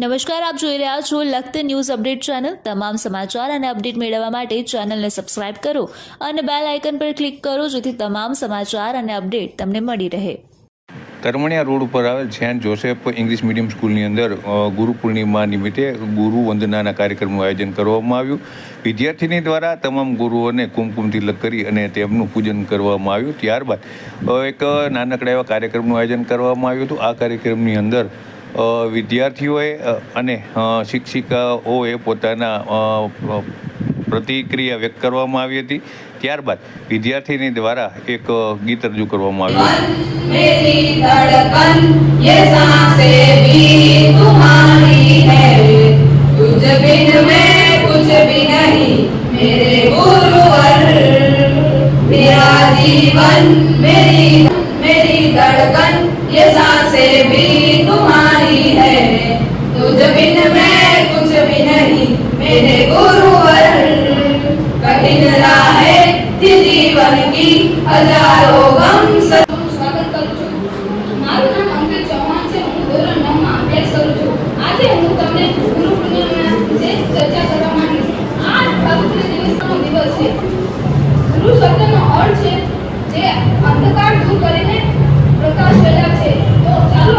નમસ્કાર, આપ જોઈ રહ્યા છો લખત ન્યૂઝ અપડેટ ચેનલ. તમામ સમાચાર અને અપડેટ મેળવવા માટે ચેનલને સબસ્ક્રાઇબ કરો અને બેલ આઇકન પર ક્લિક કરો જેથી તમામ સમાચાર અને અપડેટ તમને મળી રહે. તરમણિયા રોડ ઉપર આવેલ સેન્ટ જોસેફ ઇંગ્લિશ મીડિયમ સ્કૂલની અંદર ગુરુ પૂર્ણિમા નિમિત્તે ગુરુ વંદનાના કાર્યક્રમનું આયોજન કરવામાં આવ્યું. વિદ્યાર્થીની દ્વારા તમામ ગુરુઓને કુમકુમ તિલક કરી અને તેમનું પૂજન કરવામાં આવ્યું. ત્યારબાદ એક નાનકડા એવા કાર્યક્રમનું આયોજન કરવામાં આવ્યું હતું. આ કાર્યક્રમની અંદર વિદ્યાર્થીઓએ અને શિક્ષિકાઓએ પોતાના પ્રતિક્રિયા વ્યક્ત કરવામાં આવી હતી ત્યારબાદ વિદ્યાર્થીની દ્વારા એક ગીત રજૂ કરવામાં આવ્યું જીવન મેરી મેરી ધડકન ये સ્વાગત કરું છું. મારું અંકિત ચૌહાણ છે. હું ધોરણ 9 છું. આજે હું તમને ગુરુ ચર્ચા કરવા માંગુ છું આ દિવસ છે. ગુરુ શબ્દનો અર્થ છે, જે અંધકાર દૂર કરીને પ્રકાશ ફેલાવ છે. તો ચાલો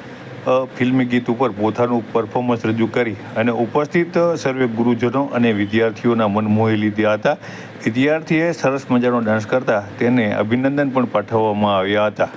ફિલ્મી ગીત ઉપર પોતાનું પરફોર્મન્સ રજૂ કરી અને ઉપસ્થિત સર્વે ગુરુજનો અને વિદ્યાર્થીઓના મન મોહી લીધા હતા. વિદ્યાર્થીએ સરસ મજાનો ડાન્સ કરતા તેને અભિનંદન પણ પાઠવવામાં આવ્યા હતા.